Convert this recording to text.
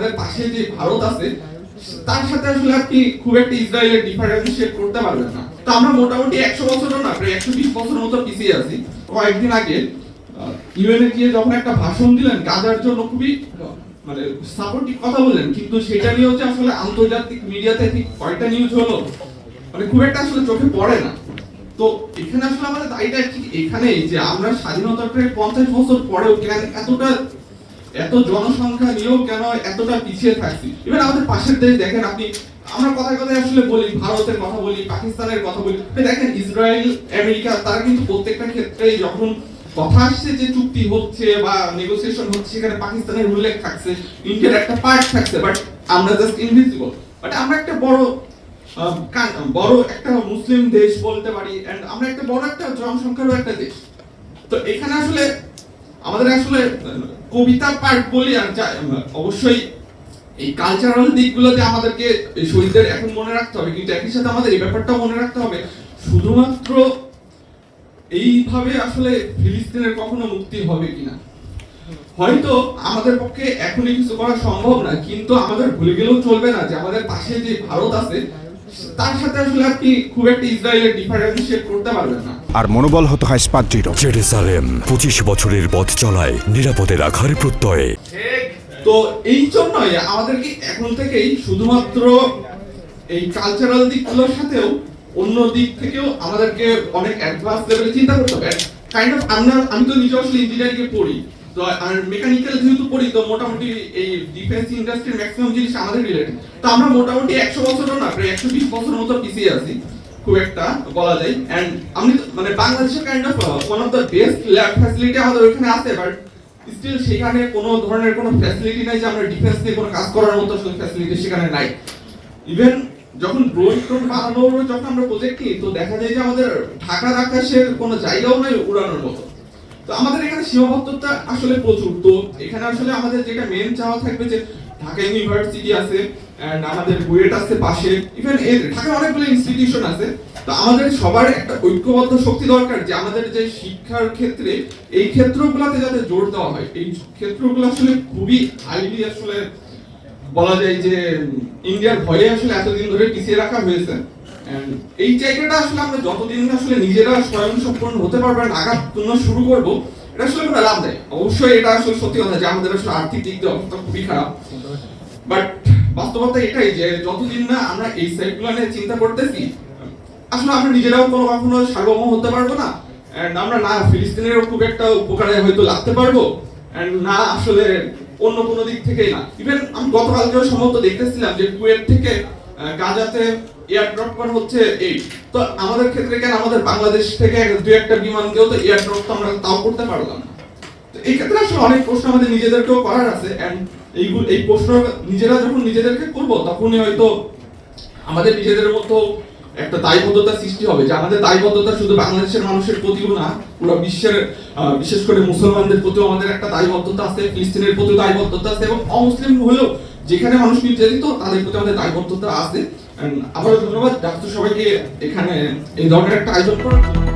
আমাদের পাশে যে ভারত আছে, তার সাথে আসলে আপনি খুব একটা ইসরায়েলের ডিফারেন্সিয়েট করতে পারবেন না। তো আমরা মোটামুটি একশো বছরও না, প্রায় একশো বিশ বছরের মতো পিছিয়ে আছি। কয়েকদিন আগে ইউএনএ গিয়ে যখন একটা ভাষণ দিলেন, গাজার জন্য খুবই মানে সাপোর্টিভ কথা বললেন, কিন্তু সেটা নিয়ে হচ্ছে আসলে আন্তর্জাতিক মিডিয়াতে ঠিক কয়টা নিউজ হলো মানে খুব একটা আসলে চোখে পড়ে না। তো এখানে আসলে আমাদের দায়ীটা ঠিক এখানেই যে আমরা স্বাধীনতার প্রায় পঞ্চাশ বছর পরেও কেন এতটা এত জনসংখ্যা নিয়েও কেন এতটা পিছিয়ে থাকছি? ইভেন আমাদের পাশের দেশ দেখেন আপনি, আমরা কথায় কথায় আসলে বলি, ভারতের কথা বলি, পাকিস্তানের কথা বলি। দেখেন ইসরায়েল, আমেরিকা, তারা কিন্তু প্রত্যেকটা ক্ষেত্রে যখন কথা আসছে যে চুক্তি হচ্ছে বা নেগোসিয়েশন হচ্ছে, সেখানে পাকিস্তানের উল্লেখ থাকছে, ইন্ডিয়ার একটা পার্ট থাকছে বাট আমরা জাস্ট ইনভিজিবল বাট আমরা একটা বড় বড় একটা মুসলিম দেশ বলতে পারি এন্ড আমরা একটা বড় একটা জনসংখ্যারও একটা দেশ। তো এখানে আসলে আমাদের আসলে কবিতা পাঠ বলি অবশ্যই এই কালচারাল দিকগুলোতে আমাদেরকে শহীদদের এখন মনে রাখতে হবে, কিন্তু একই সাথে আমাদের এই ব্যাপারটাও মনে রাখতে হবে। শুধুমাত্র এইভাবে আসলে ফিলিস্তিনের কখনো মুক্তি হবে কিনা? হয়তো আমাদের পক্ষে এখনই কিছু করা সম্ভব না, কিন্তু আমাদের ভুলে গেলেও চলবে না যে আমাদের পাশে যে ভারত আছে তার সাথে আসলে আপনি খুব একটা ইসরায়েলের ডিফারেন্সিয়েট করতে পারবেন না। আর মনোবল হতে হয় স্পাত জেরুসালেম পঁচিশ বছরের পথ চলায় নিরাপদে রাখার প্রত্যয়ে। তো এই জন্যই আমাদেরকে এখন থেকেই শুধুমাত্র এই কালচারাল দিকগুলোর সাথেও অন্য দিক থেকেও আমাদেরকে অনেক অ্যাডভান্স লেভেলে চিন্তা করতে হবে। কাইন্ড অফ আমরা আমি তো নিজে আসলে ইঞ্জিনিয়ারিং এ পড়ি। তো, আর মেকানিক্যাল যেহেতু পড়ি, তো মোটামুটি এই ডিফেন্স ইন্ডাস্ট্রির ম্যাক্সিমাম জিনিস আমাদের রিলেটেড তো আমরা মোটামুটি একশো বছরও না, প্রায় একশো বিশ বছরের মতো পিছিয়ে আছি, খুব একটা বলা যায়। এন্ড আমি মানে বাংলাদেশের kind of one of the best lab facility আমাদের ওইখানে আছে বাট স্টিল সেখানে কোনো ধরনের কোনো ফ্যাসিলিটি নাই যে আমরা ডিফেন্স নিয়ে কোনো কাজ করার মতো ফ্যাসিলিটি সেখানে নাই। ইভেন যখন ড্রোন টোন বানানোর, যখন আমরা প্রজেক্ট নিই, তো দেখা যায় যে আমাদের ঢাকার আকাশের কোনো জায়গাও নাই উড়ানোর মতো। তো আমাদের এখানে সীমাবদ্ধতা আসলে প্রচুর। তো এখানে আসলে আমাদের যেটা মেন চাওয়া থাকবে যে ঢাকা ইউনিভার্সিটি আছে আমাদের বুয়েট আছে পাশে ইভেন এর ঢাকায় অনেকগুলো ইনস্টিটিউশন আছে। তো আমাদের সবার একটা ঐক্যবদ্ধ শক্তি দরকার যে আমাদের যে শিক্ষার ক্ষেত্রে এই ক্ষেত্রগুলোতে যাতে জোর দেওয়া হয়। এই ক্ষেত্রগুলো আসলে খুবই হাইলি আসলে বলা যায় যে ইন্ডিয়ার ভয়ে আসলে এতদিন ধরে পিছিয়ে রাখা হয়েছে। এই জায়গাটা আসলে আমরা যতদিন আসলে নিজেরা স্বয়ং সম্পূর্ণ হতে আঘাত শুরু করব, এটা আসলে লাভ অবশ্যই এটা আসলে সত্যি কথা যে আমাদের আসলে আর্থিক দিক দিয়ে অবস্থা খুবই খারাপ। বাট বাস্তবতা এটাই যে যতদিন না আমরা এই নিয়ে চিন্তা করতেছি, আসলে আমরা নিজেরাও কোনো কখনো সার্বভৌম হতে পারব না। আমরা না ফিলিস্তিনেরও খুব একটা উপকারে হয়তো লাগতে পারব। না আসলে অন্য কোনো দিক থেকেই না। ইভেন আমি গতকালকেও সম্ভবত দেখতেছিলাম যে কুয়েত থেকে গাজাতে এয়ার ড্রপ করা হচ্ছে এই। তো আমাদের ক্ষেত্রে কেন আমাদের বাংলাদেশ থেকে একটা তো এয়ার ড্রপ তো আমরা তাও করতে পারলাম না। তো এই ক্ষেত্রে আসলে অনেক প্রশ্ন আমাদের নিজেদেরকেও করার আছে এইগুলো এই প্রশ্ন নিজেরা যখন নিজেদেরকে তখনই হয়তো আমাদের নিজেদের মতো একটা দায়বদ্ধতা সৃষ্টি হবে। যে আমাদের দায়বদ্ধতা শুধু বাংলাদেশের মানুষের প্রতিও না, পুরো বিশ্বের বিশেষ করে মুসলমানদের প্রতিও আমাদের একটা দায়বদ্ধতা আছে, ফিলিস্তিনের প্রতিও দায়বদ্ধতা আছে এবং অমুসলিম হলেও যেখানে মানুষ নির্যাতিত, তাদের প্রতি আমাদের দায়বদ্ধতা আছে। আবারও ধন্যবাদ ডাক্তার সবাইকে এখানে এই ধরনের একটা আয়োজন করার